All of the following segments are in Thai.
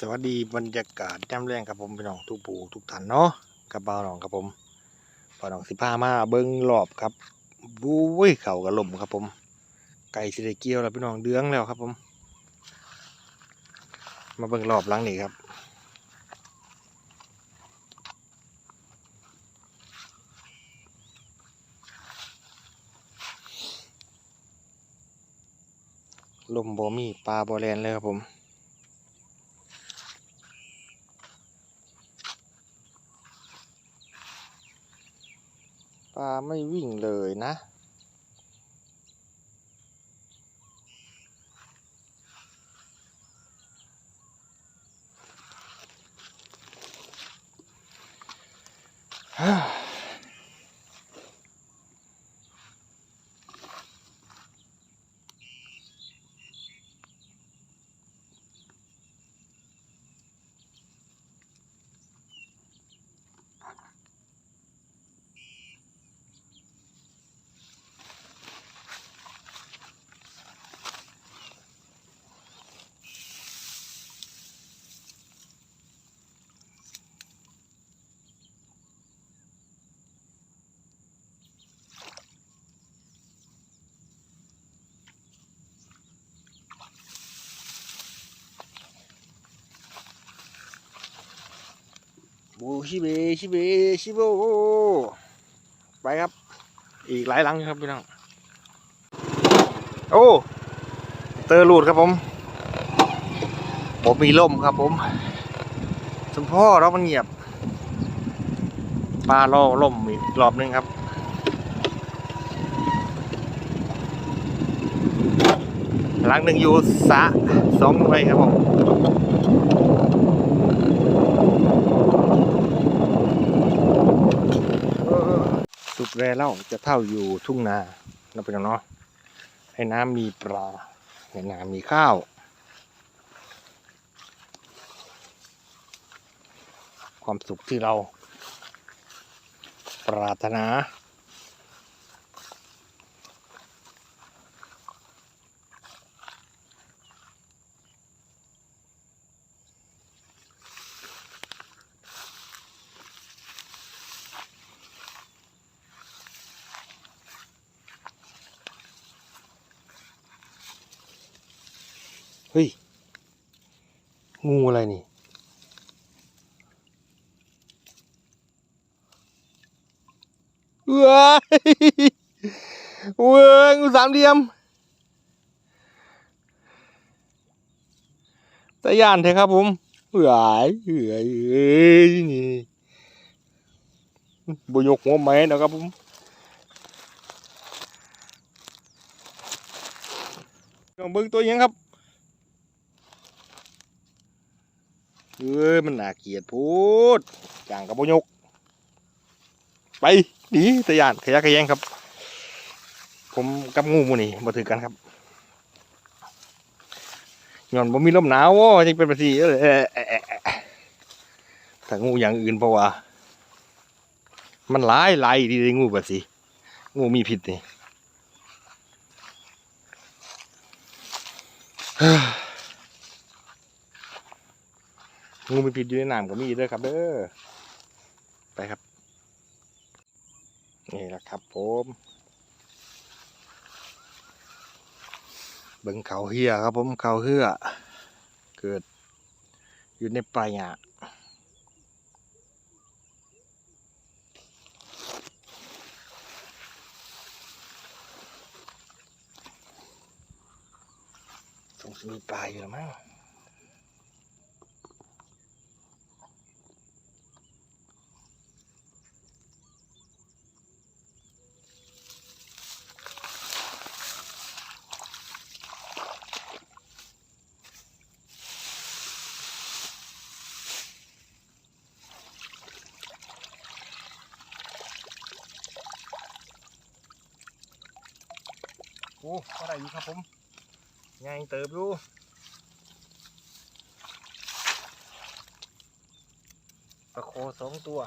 สวัสดีบรรยากาศย่ำแรงครับผมพี่น้องทุกปู่ทุกท่านเนาะกับบ่าวน้องครับผมบ่าวน้องสิพามาเบิ้งรอบครับบุ้ยเข่ากระลมครับผม ไก่สิได้เกี่ยวแล้วพี่น้องเดืองแล้วครับผม มาเบิ้งรอบหลังนี่ครับลมบ่มีปลาบ่แลนเลยครับผม ปลาไม่วิ่งเลยนะ บูชิเบชิเบชิโบไปครับ อีกหลายหลังครับพี่น้องโอ้เตอร์ลูดครับผมผมมีล่มครับผมสมพ่อเรามันเงียบปลาล่อล่มอีกรอบนึงครับหลังหนึ่งอยู่สะสองหน่วยครับผม แรเล่าจะเท่าอยู่ทุ่งนาเราไปกันเนาะให้น้ำมีปลาให้น้ำมีข้าว ความสุขที่เรา ปรารถนา งูอะไรนี่ เว้ยเว้ยงูสามเหลี่ยมตะยานเถอะครับผมเฮ้ยเฮ้ยเฮ้ยนี่บยกหัวแม่นะครับผมลองเบิ่งตัวยังครับ เอ้ยมันน่าเกียดพูดจางกับบยก ไปหนีตะยานขยักขยงครับ ผมกับงูมูนี่มาถือกันครับย้อนผมมีลมหนาววะยังเป็นแบบนี้เอ้ยถ้างูอย่างอื่นเพราะว่า มันหลายหลายดีเลยงูแบบสิงูมีพิษนี่ งูมีพิษอยู่ในน้ำก็มีด้วยครับเด้อไปครับ นี่แหละครับผมเบิ่งเขาเฮียครับผมเขาเฮือเกิดอยู่ในป่าหญ้าสงสัยมีปลาอยู่แล้วมั้ง ก็ได้อยู่ครับผมยางเติบอยู่ปลาโคสองตัว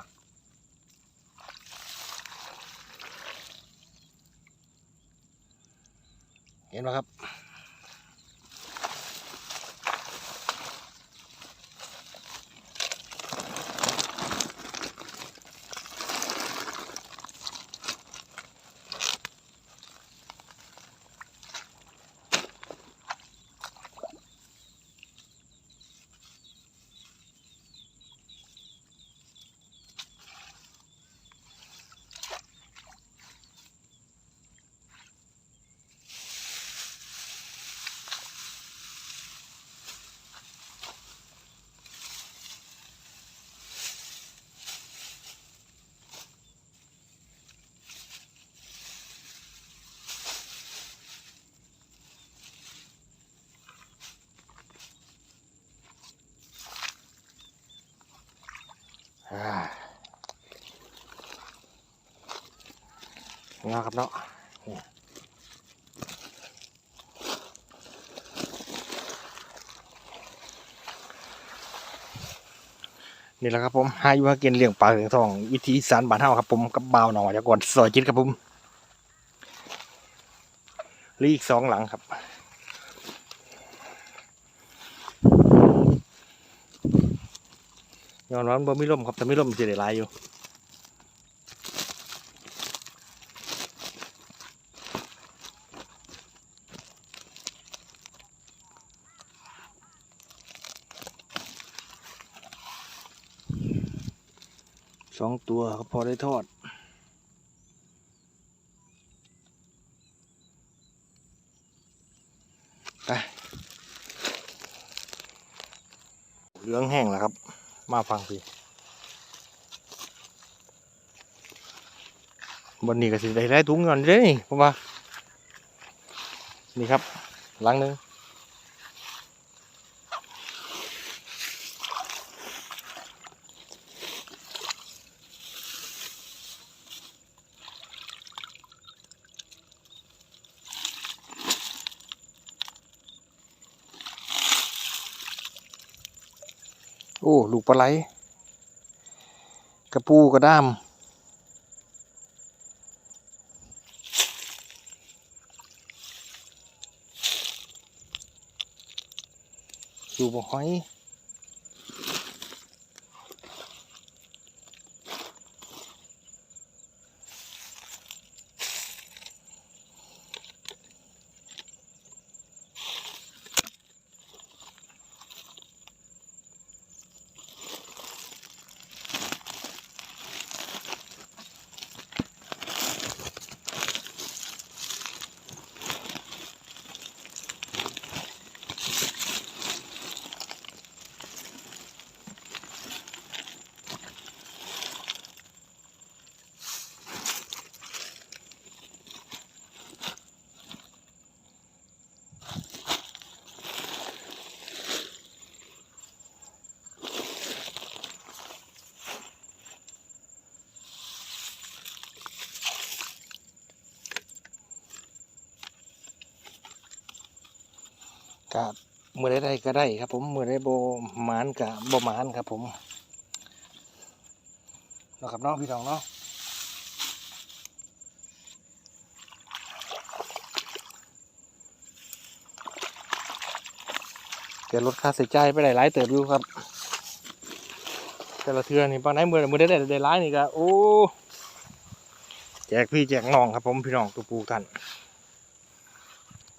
เห็นไหมครับ เงาครับเนาะนี่แหละครับผมหาอยู่หากินเลี้ยงปลาเลี้ยงทอง วิธีสานบ้านเฮาครับผมกับบ่าวหนองจากก่อนซอยจิตครับผมเหลีกสองหลังครับย้อนวันบ่มีลมครับแต่มีลมสิได้หลายอยู่ สองตัวก็พอได้ทอด ไปเหลืองแห้งแล้วครับ มาฟังพี่บนนี้ก็สิได้ได้ถุงเงินเลยนี่ผมว่า นี่ครับหลังหนึง ลูกปลาไหลกระปูกระด้ามดูบ่หอย กับมือใดๆก็ได้ครับ ผมมือใดโบหมานกับโบหมานครับ ผมนะครับน้องพี่น้องเนาะเดี๋ยวลดค่าใช้จ่ายไปได้หลายเติบอยู่ครับ แต่ละเทือนี่ปานไหนมือมือได้ได้ได้หลายนี่ก็โอ้แจกพี่แจกน้องครับผมพี่น้องตัวปูท่าน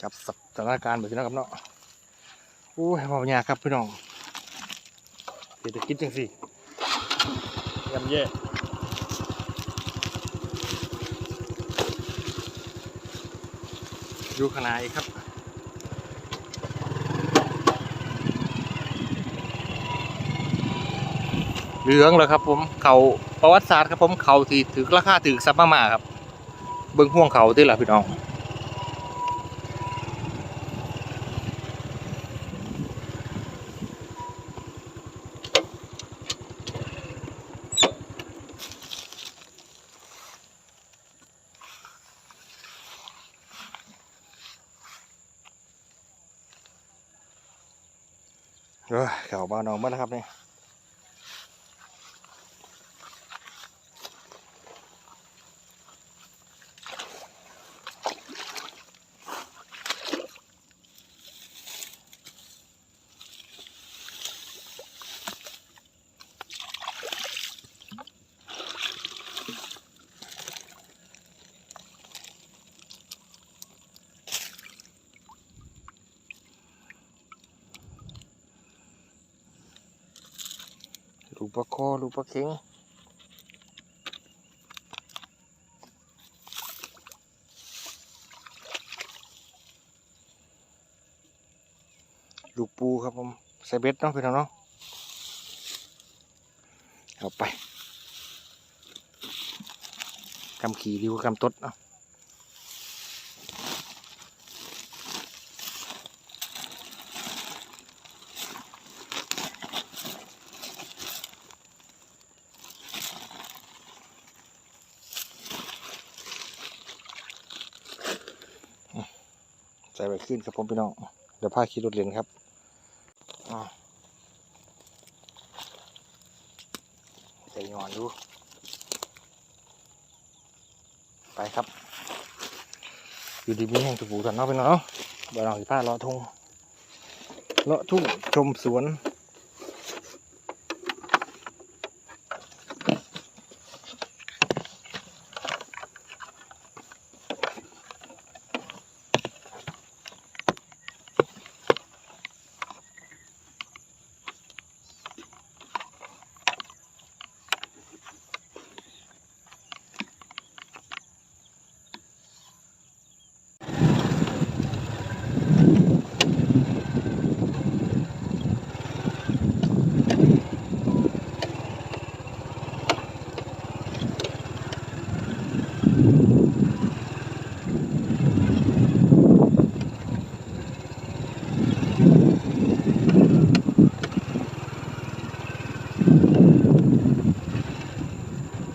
จับสถานการณ์แบบนี้นะครับเนาะ อ้ยเบายากครับพี่น้องเศรษฐกิจจังสิยำแย่ดูขางในาดครับเหลืองเลยครับผมเขาประวัติศาสตร์ครับผมเขาที่ถือราคาถือซับมาๆครับ เบิ้งห่วงเขาที่ละพี่น้อง เออเข่าบ้านน้องมาแล้วครับเนี่ย ลูกปลาคอลูกปลาเข็งลูกปูครับผมใส่เบ็ดเนาะพี่น้องเนาะเอาไปกำขี่ดีกว่ากำตดเนาะ ส่ไว้ขึ้นครับผมพี่น้องเดี๋ยวผ้าขี่รถเล่นครับอ๋อใส่งอนดู ไปครับ อยู่ดีมีแห่งตุปูสันนาะพี่น้องเนาะเดี๋ยวเราสิพาเลาะทุ่งเลาะทุ่งชมสวน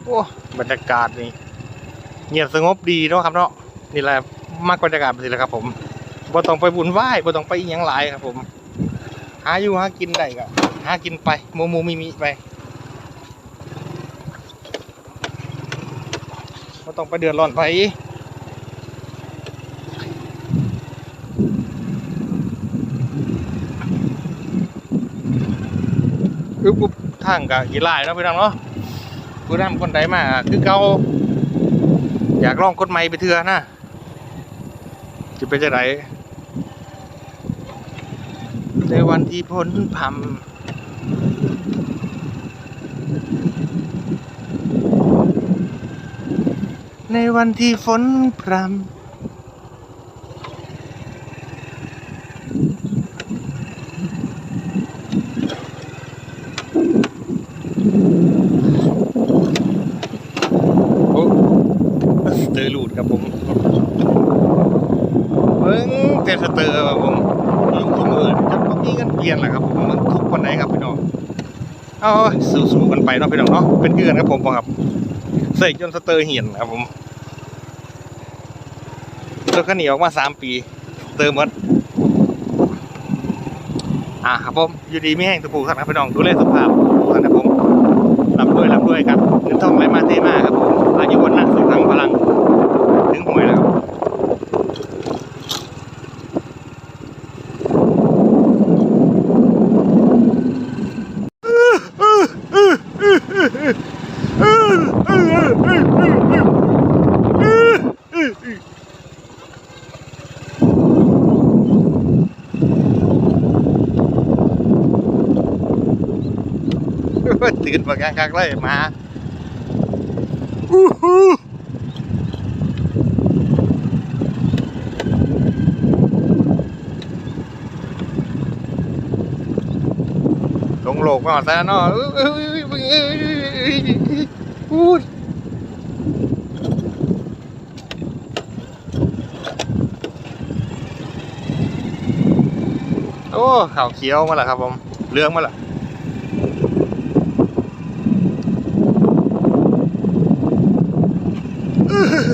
โอ้บ รรยากาศนี่เงียบสงบดีเนาะครับเนาะนี่แหละมากบรรยากาศแบบนี้แหละครับ ผมบ่ต้องไปบุญไหว้บ่ต้องไปอิหยังหลายครับ ผม หาอยู่หากินได้ก็หากินไปมูมูมีมีไปบ่ต้องไปเดือดร้อนไปคือปุ๊บทางกับกีฬาเนาะพี่น้องเนาะ ผู้นำคนใดมาคือเกาอยากลองคนใหม่ไปเถื่อนะจะเป็นจะไหนในวันที่พ้นพำในวันที่ฝนพรำโอ้สเตอร์ลูดครับผมเบิ้งเตสเตอร์ครับผมลุงทุกมือจะต้องมีเงินเปลี่ยนแหละครับผมมันทุกคนไหนครับพี่น้องเอาสู้ๆกันไปเนาะพี่น้องเนาะเป็นเพื่อนครับผมครับเสกจนสเตอร์เหี่ยนครับผมรถคันนี้ออกมาสามปี เติมหมดอ่าครับผมอยู่ดีไม่แห้งตะปูครับพี่น้องดูแลสุขภาพทุกท่านครับผมรับด้วยรับด้วยครับเงินทองไหลมาเทมาครับผมอายุวันนะสุขังพลัง ถึงหวยแล้วครับ มากลางคักเลยมาอู้หูลงโลกมาหอดซะเนาะอู้โอ้ข่าวเขียวมาแล้วครับผมเรื่องมาแล้ว เป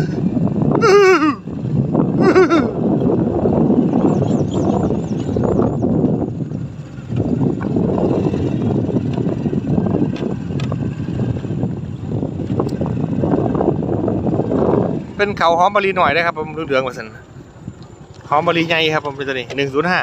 ็นเขาหอมมะลิหน่อยได้ครับผมเหลืองๆมาสันหอมมะลิใหญ่ครับผมเป็นตัวนี้หนึ่งศูนย์ห้า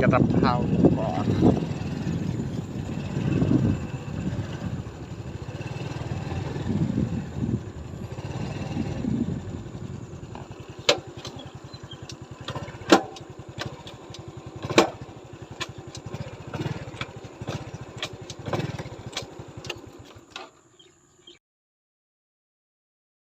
กระดับเท้า